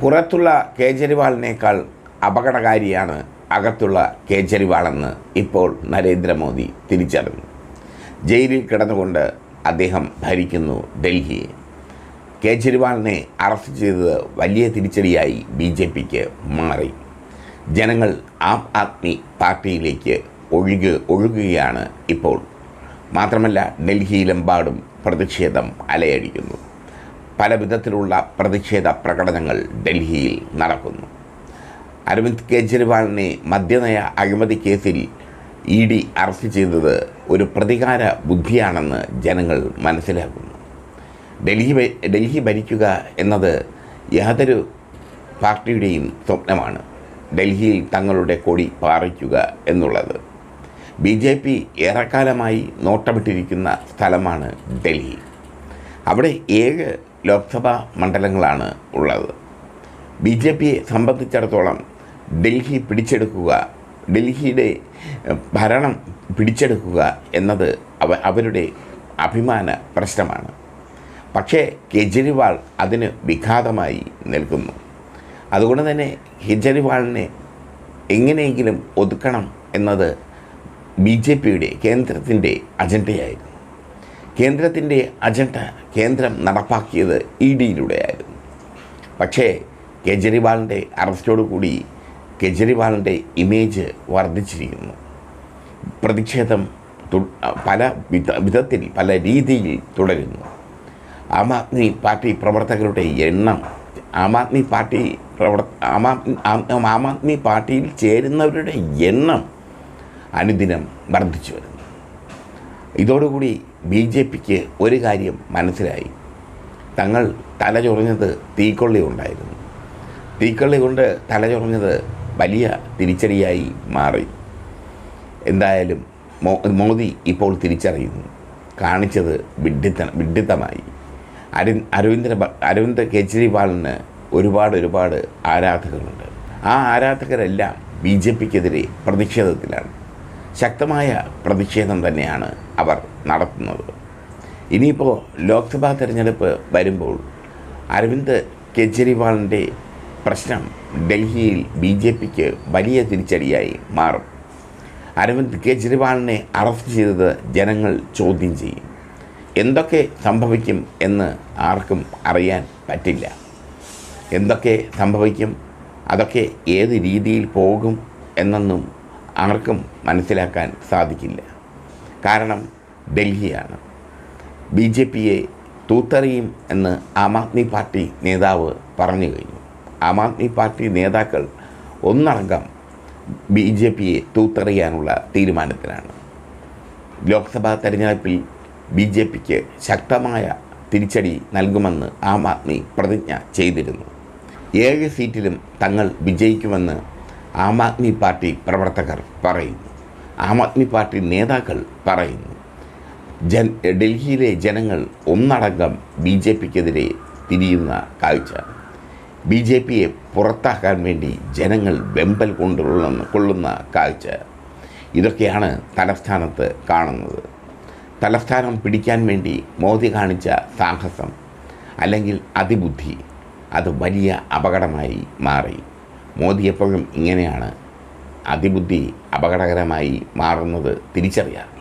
പുറത്തുള്ള കേജ്രിവാളിനേക്കാൾ അപകടകാരിയാണ് അകത്തുള്ള കേജ്രിവാളെന്ന് ഇപ്പോൾ നരേന്ദ്രമോദി തിരിച്ചറിഞ്ഞു. ജയിലിൽ കിടന്നുകൊണ്ട് അദ്ദേഹം ഭരിക്കുന്നു ഡൽഹിയെ. കേജ്രിവാളിനെ അറസ്റ്റ് ചെയ്തത് വലിയ തിരിച്ചടിയായി ബി ജെ പിക്ക് മാറി. ജനങ്ങൾ ആം ആദ്മി പാർട്ടിയിലേക്ക് ഒഴുക ഒഴുകുകയാണ് ഇപ്പോൾ. മാത്രമല്ല ഡൽഹിയിലെമ്പാടും പ്രതിഷേധം അലയടിക്കുന്നു. പല വിധത്തിലുള്ള പ്രതിഷേധ പ്രകടനങ്ങൾ ഡൽഹിയിൽ നടക്കുന്നു. അരവിന്ദ് കെജ്രിവാളിനെ മദ്യനയ അഴിമതി കേസിൽ ഇ ഡി അറസ്റ്റ് ചെയ്തത് ഒരു പ്രതികാര ബുദ്ധിയാണെന്ന് ജനങ്ങൾ മനസ്സിലാക്കുന്നു. ഡൽഹി ഡൽഹി ഭരിക്കുക എന്നത് യാതൊരു പാർട്ടിയുടെയും സ്വപ്നമാണ്. ഡൽഹിയിൽ തങ്ങളുടെ കൊടി പാറിക്കുക എന്നുള്ളത്. ബി ജെ പി ഏറെക്കാലമായി നോട്ടമിട്ടിരിക്കുന്ന സ്ഥലമാണ് ഡൽഹി. അവിടെ ഏഴ് ലോക്സഭാ മണ്ഡലങ്ങളാണ് ഉള്ളത്. ബി ജെ പിയെ സംബന്ധിച്ചിടത്തോളം ഡൽഹി പിടിച്ചെടുക്കുക ഡൽഹിയുടെ ഭരണം പിടിച്ചെടുക്കുക എന്നത് അവ അവരുടെ അഭിമാന പ്രശ്നമാണ്. പക്ഷേ കെജ്രിവാൾ അതിന് വിഘാതമായി നിൽക്കുന്നു. അതുകൊണ്ട് തന്നെ കെജ്രിവാളിനെ എങ്ങനെയെങ്കിലും ഒതുക്കണം എന്നത് ബി ജെ പിയുടെ കേന്ദ്രത്തിന്റെ അജണ്ടയായിരുന്നു. കേന്ദ്രത്തിന്റെ അജണ്ട കേന്ദ്രം നടപ്പാക്കിയത് ഇ ഡിയിലൂടെയായിരുന്നു. പക്ഷേ കെജ്രിവാളിന്റെ അറസ്റ്റോടുകൂടി കെജ്രിവാളിന്റെ ഇമേജ് വർദ്ധിച്ചിരിക്കുന്നു. പ്രതിഷേധം പല വിധ വിധത്തിൽ പല രീതിയിൽ തുടരുന്നു. ആം ആദ്മി പാർട്ടി പ്രവർത്തകരുടെ എണ്ണം ആം ആദ്മി പാർട്ടി പ്രവർത്ത ആം ആം ആദ്മി പാർട്ടിയിൽ ചേരുന്നവരുടെ എണ്ണം അനുദിനം വർദ്ധിച്ചു വരുന്നു. ഇതോടുകൂടി ബി ജെ പിക്ക് ഒരു കാര്യം മനസ്സിലായി. തങ്ങൾ തലചൊറിഞ്ഞത് തീക്കൊള്ളി ഉണ്ടായിരുന്നു തീക്കൊള്ളി കൊണ്ട് തലചൊറിഞ്ഞത് വലിയ തിരിച്ചടിയായി മാറി. എന്തായാലും മോദി ഇപ്പോൾ തിരിച്ചറിയുന്നു. കാണിച്ചത് വിഡ്ഢിത്ത വിഡ്ഢിത്തമായി. അരി അരവിന്ദ്ര അരവിന്ദ് കെജ്രിവാളിന് ഒരുപാട് ഒരുപാട് ആരാധകരുണ്ട്. ആ ആരാധകരെല്ലാം ബി ജെ പിക്കെതിരെ പ്രതിഷേധത്തിലാണ്. ശക്തമായ പ്രതിഷേധം തന്നെയാണ് അവർ നടത്തുന്നത്. ഇനിയിപ്പോൾ ലോക്സഭാ തിരഞ്ഞെടുപ്പ് വരുമ്പോൾ അരവിന്ദ് കെജ്രിവാളിന്റെ പ്രശ്നം ഡൽഹിയിൽ ബി ജെ പിക്ക് വലിയ തിരിച്ചടിയായി മാറും. അരവിന്ദ് കെജ്രിവാളിനെ അറസ്റ്റ് ചെയ്തത് ജനങ്ങൾ ചോദ്യം ചെയ്യും. എന്തൊക്കെ സംഭവിക്കും എന്ന് ആർക്കും അറിയാൻ പറ്റില്ല. എന്തൊക്കെ സംഭവിക്കും? അതൊക്കെ ഏത് രീതിയിൽ പോകും എന്നൊന്നും ആർക്കും മനസ്സിലാക്കാൻ സാധിക്കില്ല. കാരണം ഡൽഹിയാണ്. ബി ജെ പിയെ തൂത്തെറിയും എന്ന് ആം ആദ്മി പാർട്ടി നേതാവ് പറഞ്ഞു കഴിഞ്ഞു. ആം ആദ്മി പാർട്ടി നേതാക്കൾ ഒന്നടങ്കം ബി ജെ പിയെ തൂത്തെറിയാനുള്ള തീരുമാനത്തിലാണ്. ലോക്സഭാ തെരഞ്ഞെടുപ്പിൽ ബി ജെ പിക്ക് ശക്തമായ തിരിച്ചടി നൽകുമെന്ന് ആം ആദ്മി പ്രതിജ്ഞ ചെയ്തിരുന്നു. ഏഴ് സീറ്റിലും തങ്ങൾ വിജയിക്കുമെന്ന് ആം ആദ്മി പാർട്ടി പ്രവർത്തകർ പറയുന്നു. ആം ആദ്മി പാർട്ടി നേതാക്കൾ പറയുന്നു. ജൻ ഡൽഹിയിലെ ജനങ്ങൾ ഒന്നടങ്കം ബി ജെ പിക്കെതിരെ തിരിയുന്ന കാഴ്ച. ബി ജെ പിയെ പുറത്താക്കാൻ വേണ്ടി ജനങ്ങൾ വെമ്പൽ കൊണ്ടുള്ള കൊള്ളുന്ന കാഴ്ച. ഇതൊക്കെയാണ് തലസ്ഥാനത്ത് കാണുന്നത്. തലസ്ഥാനം പിടിക്കാൻ വേണ്ടി മോദി കാണിച്ച സാഹസം അല്ലെങ്കിൽ അതിബുദ്ധി അത് വലിയ അപകടമായി മാറി. മോദി എപ്പോഴും ഇങ്ങനെയാണ് അതിബുദ്ധി അപകടകരമായി മാറുന്നത് തിരിച്ചറിയാം